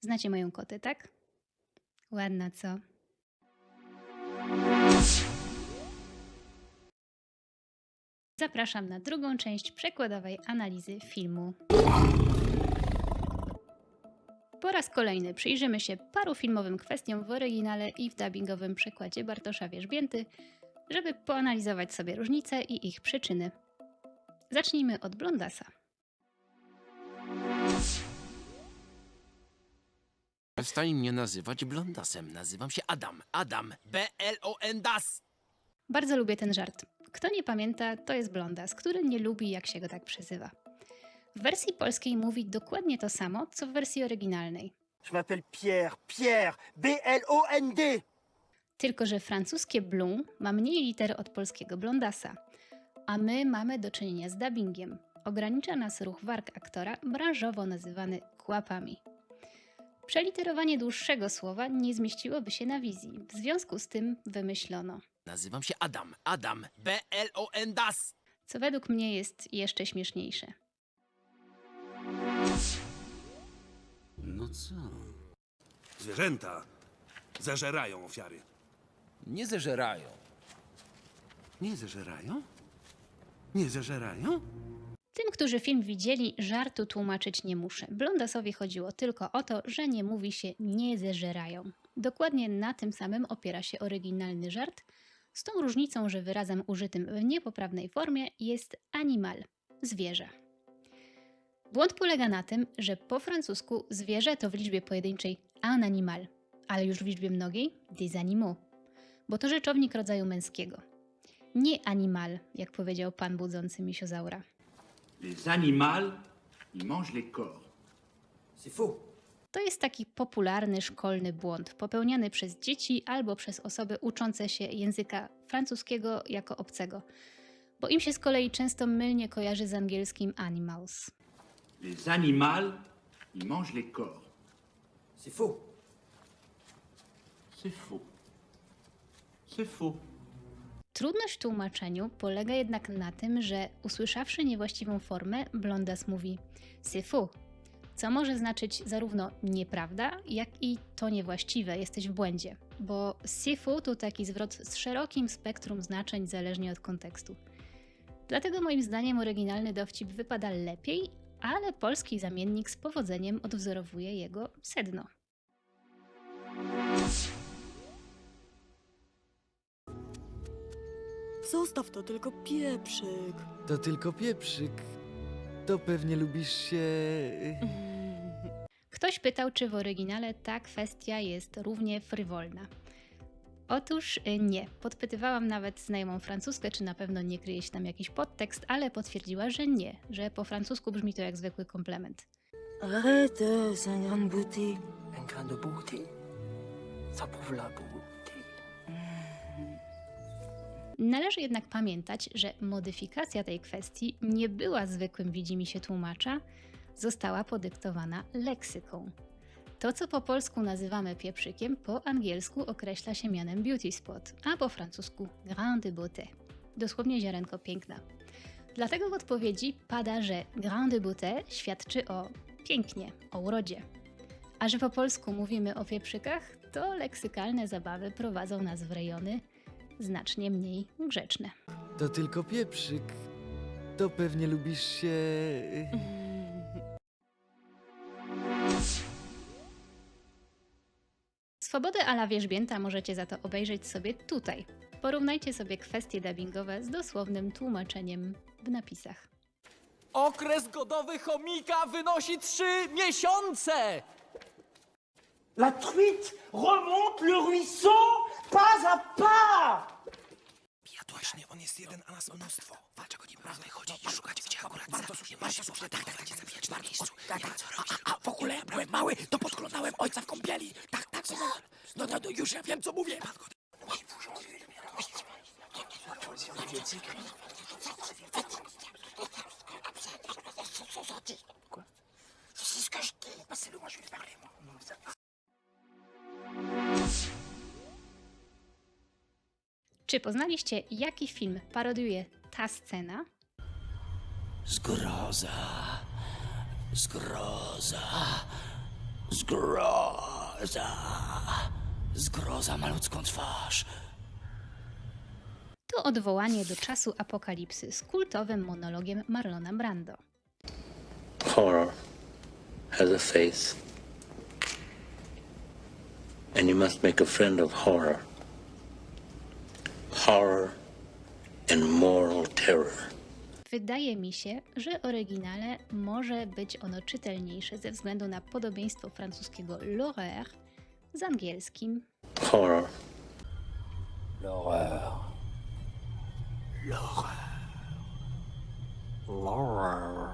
Znacie moją kotę, tak? Ładna, co? Zapraszam na drugą część przekładowej analizy filmu. Po raz kolejny przyjrzymy się paru filmowym kwestiom w oryginale i w dubbingowym przekładzie Bartosza Wierzbięty, żeby poanalizować sobie różnice i ich przyczyny. Zacznijmy od Blondasa. Przestań mnie nazywać blondasem. Nazywam się Adam. Adam. B-L-O-N-DAS. Bardzo lubię ten żart. Kto nie pamięta, to jest Blondas, który nie lubi, jak się go tak przezywa. W wersji polskiej mówi dokładnie to samo, co w wersji oryginalnej. Je m'appelle Pierre, Pierre, B-L-O-N-D. Tylko, że francuskie Blum ma mniej liter od polskiego Blondasa, a my mamy do czynienia z dubbingiem. Ogranicza nas ruch warg aktora, branżowo nazywany kłapami. Przeliterowanie dłuższego słowa nie zmieściłoby się na wizji, w związku z tym wymyślono, Nazywam się Adam. Adam. B-L-O-N-DAS. co według mnie jest jeszcze śmieszniejsze. No co? Zwierzęta zażerają ofiary. Nie zeżerają. Nie zeżerają? Nie zeżerają? Którzy film widzieli, żartu tłumaczyć nie muszę. Blondasowi chodziło tylko o to, że nie mówi się nie zeżerają. Dokładnie na tym samym opiera się oryginalny żart, z tą różnicą, że wyrazem użytym w niepoprawnej formie jest animal zwierzę. Błąd polega na tym, że po francusku zwierzę to w liczbie pojedynczej un animal, ale już w liczbie mnogiej des animaux, bo to rzeczownik rodzaju męskiego. Nie animal, jak powiedział pan budzący misiozaura. Les animaux, ils mangent les corps. C'est faux. To jest taki popularny szkolny błąd, popełniany przez dzieci albo przez osoby uczące się języka francuskiego jako obcego, bo im się z kolei często mylnie kojarzy z angielskim animals. Les animaux, ils mangent les corps. C'est faux. C'est faux. C'est faux. Trudność w tłumaczeniu polega jednak na tym, że usłyszawszy niewłaściwą formę, Blondas mówi faux, co może znaczyć zarówno nieprawda, jak i to niewłaściwe, jesteś w błędzie, bo faux to taki zwrot z szerokim spektrum znaczeń zależnie od kontekstu. Dlatego moim zdaniem oryginalny dowcip wypada lepiej, ale polski zamiennik z powodzeniem odwzorowuje jego sedno. Zostaw to tylko pieprzyk. To tylko pieprzyk. To pewnie lubisz się. Ktoś pytał, czy w oryginale ta kwestia jest równie frywolna. Otóż y, nie. Podpytywałam nawet znajomą francuskę, czy na pewno nie kryje się tam jakiś podtekst, ale potwierdziła, że nie, że po francusku brzmi to jak zwykły komplement. Arrête, c'est un grain de beauté. Un grain de beauté. Ça prouve la beauté. Należy jednak pamiętać, że modyfikacja tej kwestii nie była zwykłym widzimisię tłumacza, została podyktowana leksyką. To, co po polsku nazywamy pieprzykiem, po angielsku określa się mianem beauty spot, a po francusku grain de beauté. Dosłownie ziarenko piękna. Dlatego w odpowiedzi pada, że grain de beauté świadczy o pięknie, o urodzie. A że po polsku mówimy o pieprzykach, to leksykalne zabawy prowadzą nas w rejony znacznie mniej grzeczne. To tylko pieprzyk. To pewnie lubisz się. Swobodę ala wierzbięta możecie za to obejrzeć sobie tutaj. Porównajcie sobie kwestie dubbingowe z dosłownym tłumaczeniem w napisach. Okres godowy chomika wynosi trzy miesiące! La truite remonte le ruisseau pas à pas. Właśnie, on jest jeden, a nas mnóstwo. Dlaczego nie można chodzić i szukać, gdzie akurat za? Nie ma się słuchać, tak, tak, zabijać na miejscu. Nie ma co robić. A w ogóle jak byłem mały, to podglądałem ojca w kąpieli. Tak, tak, no, no, no, no już ja wiem co mówię. C'est Czy poznaliście, jaki film parodiuje ta scena? Zgroza. Zgroza. Zgroza. Zgroza ma ludzką twarz. To odwołanie do czasu apokalipsy z kultowym monologiem Marlona Brando. Horror has a face. And you must make a friend of horror. Horror and moral terror. Wydaje mi się, że w oryginale może być ono czytelniejsze ze względu na podobieństwo francuskiego l'horreur z angielskim. Horror. L'horreur. L'horreur. L'horreur.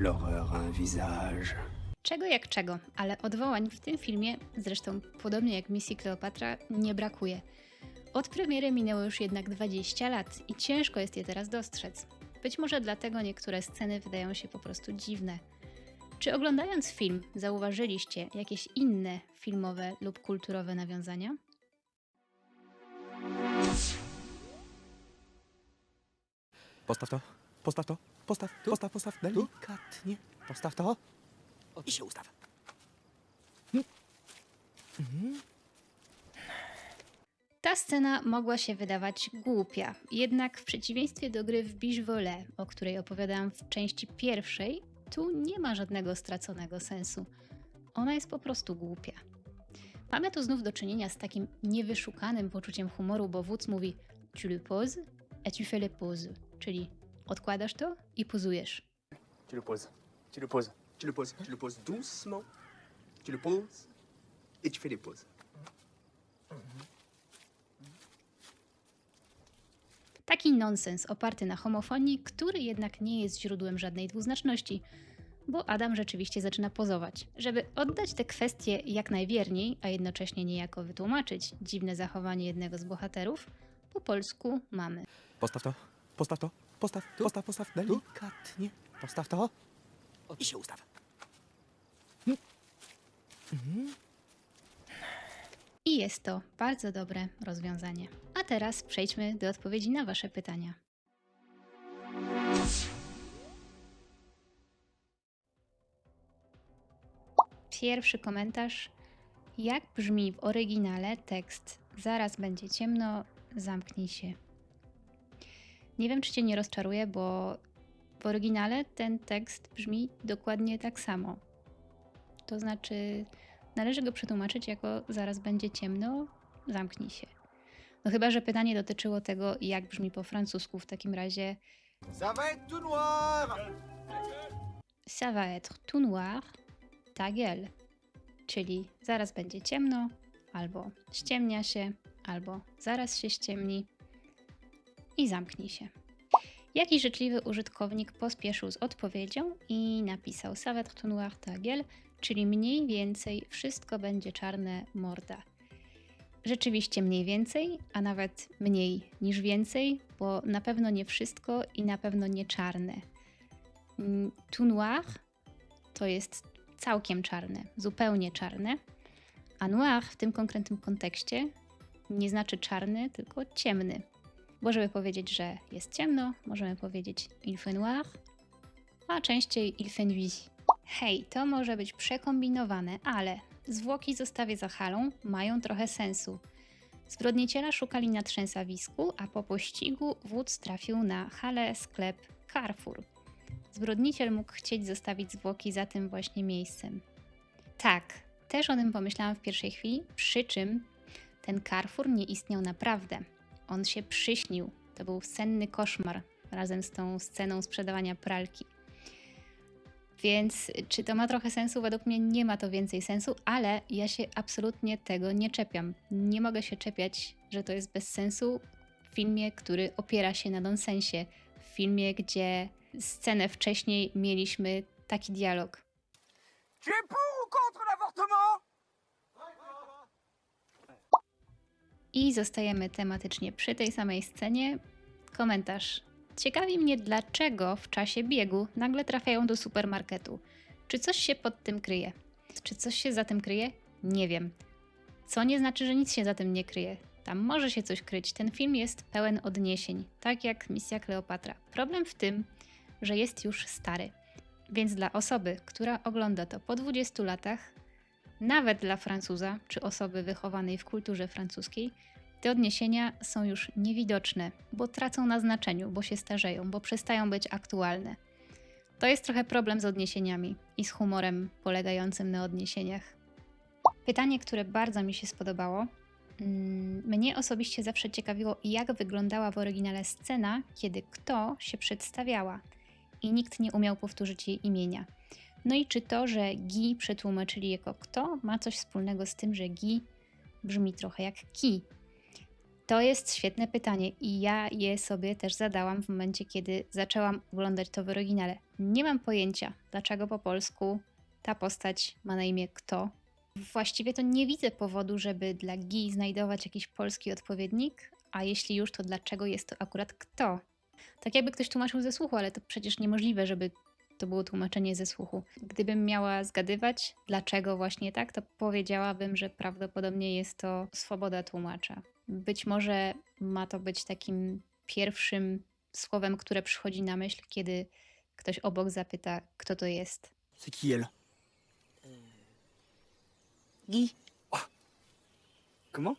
L'horreur a un visage. Czego jak czego, ale odwołań w tym filmie, zresztą podobnie jak misji Kleopatra, nie brakuje. Od premiery minęło już jednak 20 lat i ciężko jest je teraz dostrzec. Być może dlatego niektóre sceny wydają się po prostu dziwne. Czy oglądając film zauważyliście jakieś inne filmowe lub kulturowe nawiązania? Postaw to, postaw to, postaw, postaw, postaw, delikatnie. Postaw to. I się ustaw. Ta scena mogła się wydawać głupia, jednak w przeciwieństwie do gry w Biche o której opowiadałam w części pierwszej, tu nie ma żadnego straconego sensu. Ona jest po prostu głupia. Mamy tu znów do czynienia z takim niewyszukanym poczuciem humoru, bo wódz mówi tu le poses et tu fais les poses, czyli odkładasz to i pozujesz. Tu le poses. Tu le poses. Tu le poses. Tu le poses doucement. Tu le poses. Et tu fais les poses. Taki nonsens oparty na homofonii, który jednak nie jest źródłem żadnej dwuznaczności, bo Adam rzeczywiście zaczyna pozować. Żeby oddać te kwestie jak najwierniej, a jednocześnie niejako wytłumaczyć dziwne zachowanie jednego z bohaterów, po polsku mamy. Postaw to, postaw to, postaw, postaw, postaw, delikatnie. Postaw to. I się ustaw. I jest to bardzo dobre rozwiązanie. A teraz przejdźmy do odpowiedzi na Wasze pytania. Pierwszy komentarz. Jak brzmi w oryginale tekst Zaraz będzie ciemno, zamknij się. Nie wiem, czy Cię nie rozczaruje, bo w oryginale ten tekst brzmi dokładnie tak samo. To znaczy, należy go przetłumaczyć jako zaraz będzie ciemno, zamknij się. No chyba, że pytanie dotyczyło tego, jak brzmi po francusku. W takim razie Ça va être tout noir. ça va être tout noir, ta gueule. Czyli zaraz będzie ciemno, albo ściemnia się, albo zaraz się ściemni i zamknij się. Jakiś życzliwy użytkownik pospieszył z odpowiedzią i napisał ça va être tout noir, ta czyli mniej więcej wszystko będzie czarne morda. Rzeczywiście mniej więcej, a nawet mniej niż więcej, bo na pewno nie wszystko i na pewno nie czarne. Mm, Tout noir to jest całkiem czarne, zupełnie czarne, a noir w tym konkretnym kontekście nie znaczy czarny, tylko ciemny. Bo żeby powiedzieć, że jest ciemno, możemy powiedzieć il fait noir, a częściej il fait nuit. Hej, to może być przekombinowane, ale zwłoki zostawię za halą, mają trochę sensu. Zbrodniciela szukali na trzęsawisku, a po pościgu wódz trafił na halę, sklep Carrefour. Zbrodniciel mógł chcieć zostawić zwłoki za tym właśnie miejscem. Tak, też o tym pomyślałam w pierwszej chwili, przy czym ten Carrefour nie istniał naprawdę. On się przyśnił. To był senny koszmar razem z tą sceną sprzedawania pralki. Więc czy to ma trochę sensu? Według mnie nie ma to więcej sensu, ale ja się absolutnie tego nie czepiam. Nie mogę się czepiać, że to jest bez sensu w filmie, który opiera się na nonsensie. W filmie, gdzie scenę wcześniej mieliśmy taki dialog. Tu es contre l'avortement I zostajemy tematycznie przy tej samej scenie. Komentarz. Ciekawi mnie, dlaczego w czasie biegu nagle trafiają do supermarketu. Czy coś się pod tym kryje? Czy coś się za tym kryje? Nie wiem. Co nie znaczy, że nic się za tym nie kryje. Tam może się coś kryć. Ten film jest pełen odniesień, tak jak Misja Kleopatra. Problem w tym, że jest już stary. Więc dla osoby, która ogląda to po 20 latach, nawet dla Francuza czy osoby wychowanej w kulturze francuskiej, te odniesienia są już niewidoczne, bo tracą na znaczeniu, bo się starzeją, bo przestają być aktualne. To jest trochę problem z odniesieniami i z humorem polegającym na odniesieniach. Pytanie, które bardzo mi się spodobało. Mm, Mnie osobiście zawsze ciekawiło, jak wyglądała w oryginale scena, kiedy kto się przedstawiała i nikt nie umiał powtórzyć jej imienia. No i czy to, że Gi przetłumaczyli jako kto, ma coś wspólnego z tym, że Gi brzmi trochę jak ki? To jest świetne pytanie i ja je sobie też zadałam w momencie, kiedy zaczęłam oglądać to w oryginale. Nie mam pojęcia, dlaczego po polsku ta postać ma na imię kto. Właściwie to nie widzę powodu, żeby dla Gi znajdować jakiś polski odpowiednik, a jeśli już, to dlaczego jest to akurat kto? Tak jakby ktoś tłumaczył ze słuchu, ale to przecież niemożliwe, żeby to było tłumaczenie ze słuchu. Gdybym miała zgadywać, dlaczego właśnie tak, to powiedziałabym, że prawdopodobnie jest to swoboda tłumacza. Być może ma to być takim pierwszym słowem, które przychodzi na myśl, kiedy ktoś obok zapyta, kto to jest. C'est qui elle Guy. Comment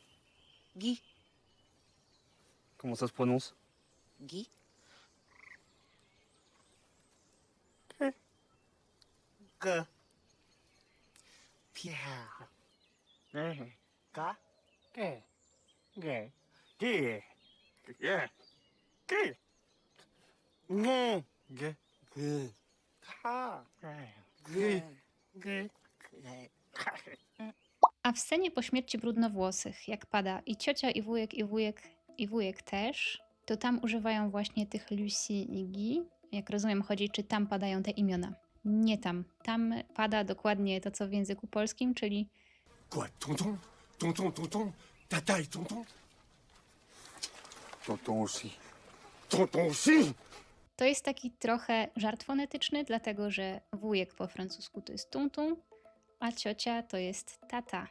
Guy. Comment ça se prononce Guy. Que. Pierre. Ka. Ke. Ge. Ge. Ge. Ge. Ge. Ge. Ge. Ha. Ge. Ge. Ge. A w scenie po śmierci brudnowłosych, jak pada i ciocia, i wujek, i wujek, i wujek też, to tam używają właśnie tych Lucy i Guy. Jak rozumiem, chodzi, czy tam padają te imiona. Nie tam. Tam pada dokładnie to, co w języku polskim, czyli Quoi, tonton Tonton, tonton Tata et tonton Tonton aussi. Tonton aussi To jest taki trochę żart fonetyczny, dlatego że wujek po francusku to jest tuntun, a ciocia to jest tata.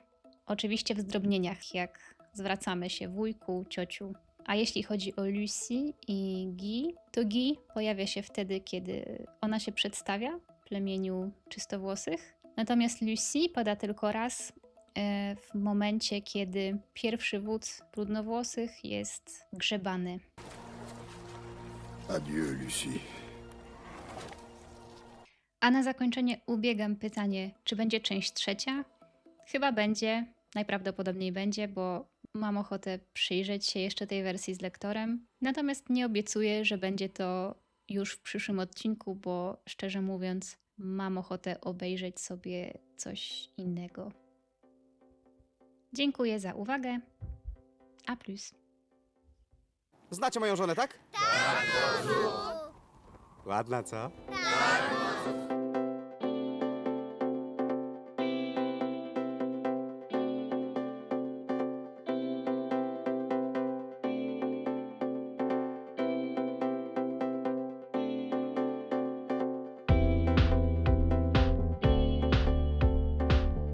Oczywiście w zdrobnieniach, jak zwracamy się wujku, ciociu. A jeśli chodzi o Lucy i Guy, to Guy pojawia się wtedy, kiedy ona się przedstawia plemieniu czystowłosych. Natomiast Lucy pada tylko raz e, w momencie, kiedy pierwszy wódz brudnowłosych jest grzebany. Adieu, Lucie. A na zakończenie ubiegam pytanie, czy będzie część trzecia? Chyba będzie, najprawdopodobniej będzie, bo mam ochotę przyjrzeć się jeszcze tej wersji z lektorem. Natomiast nie obiecuję, że będzie to już w przyszłym odcinku, bo szczerze mówiąc, mam ochotę obejrzeć sobie coś innego. Dziękuję za uwagę. A plus. Znacie moją żonę, tak? Tak, Ładna, co? Tak.